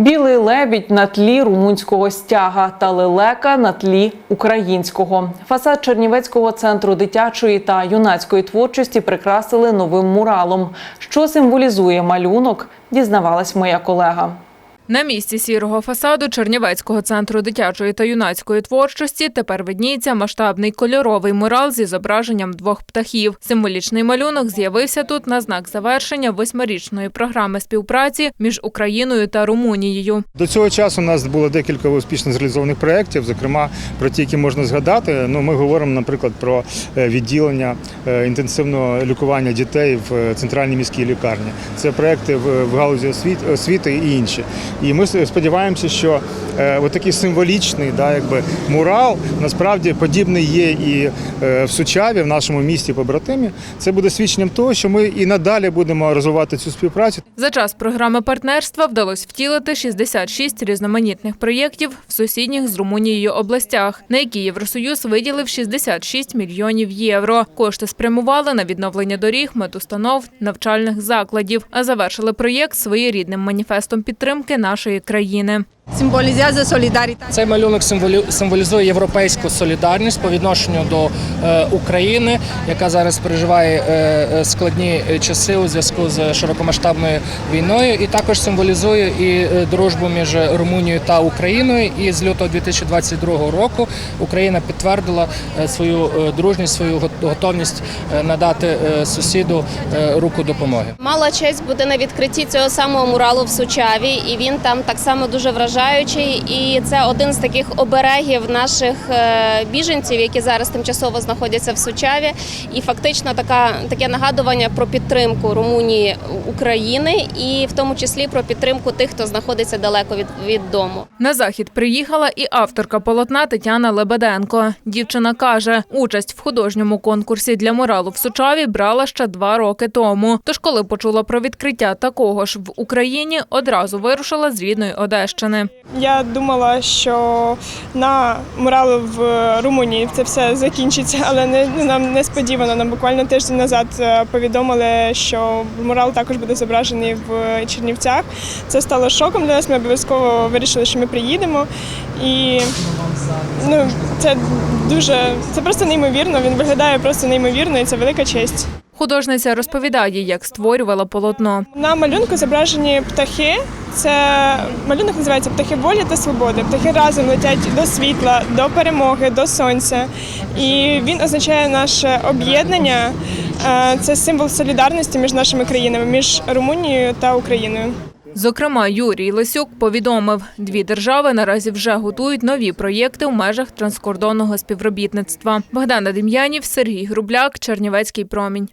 Білий лебідь на тлі румунського стяга та лелека на тлі українського. Фасад Чернівецького центру дитячої та юнацької творчості прикрасили новим муралом. Що символізує малюнок, дізнавалась моя колега. На місці сірого фасаду Чернівецького центру дитячої та юнацької творчості тепер видніється масштабний кольоровий мурал зі зображенням двох птахів. Символічний малюнок з'явився тут на знак завершення восьмирічної програми співпраці між Україною та Румунією. До цього часу у нас було декілька успішно зреалізованих проєктів, зокрема про ті, які можна згадати. Ну, ми говоримо, наприклад, про е, відділення е, інтенсивного лікування дітей в е, центральній міській лікарні. Це проєкти в, галузі освіт- освіти і інші. І ми сподіваємося, що е, такий символічний да, якби, мурал насправді подібний є і е, в Сучаві, в нашому місті побратимі. Це буде свідченням того, що ми і надалі будемо розвивати цю співпрацю. За час програми партнерства вдалося втілити 66 різноманітних проєктів в сусідніх з Румунією областях, на які Євросоюз виділив 66 мільйонів євро. Кошти спрямували на відновлення доріг, медустанов, навчальних закладів, а завершили проєкт своєрідним маніфестом підтримки нашої країни. Символізує солідарність. Цей малюнок символізує європейську солідарність по відношенню до е, України, яка зараз переживає е, е, складні часи у зв'язку з широкомасштабною війною, і також символізує і дружбу між Румунією та Україною. І з лютого 2022 року Україна підтвердила свою дружність, свою го- готовність надати сусіду руку допомоги. Мала честь бути на відкритті цього самого муралу в Сучаві, і він там так само дуже вражаючий. І це один з таких оберегів наших е, біженців, які зараз тимчасово знаходяться в Сучаві. І фактично така таке нагадування про підтримку Румунії України, і в тому числі про підтримку тих, хто знаходиться далеко від, від дому. На захід приїхала і авторка полотна Тетяна Лебеденко. Дівчина каже, участь в художньому конкурсі для муралу в Сучаві брала ще два роки тому. Тож, коли почула про відкриття такого ж в Україні, одразу вирушила з рідної Одещини. Я думала, що на муралу в Румунії це все закінчиться, але не нам несподівано. Нам буквально тиждень назад е, повідомили, що мурал також буде зображений в Чернівцях. Це стало шоком для нас. Ми обов'язково вирішили, що ми приїдемо. І ну, це дуже це просто неймовірно. Він виглядає просто неймовірно, і це велика честь. Художниця розповідає, як створювала полотно. На малюнку зображені птахи. Це малюнок називається Птахи волі та свободи. Птахи разом летять до світла, до перемоги, до сонця. І він означає наше об'єднання. Е, Це символ солідарності між нашими країнами, між Румунією та Україною. Зокрема, Юрій Лисюк повідомив, дві держави наразі вже готують нові проєкти в межах транскордонного співробітництва. Богдана Дем'янів, Сергій Грубляк, Чернівецький промінь.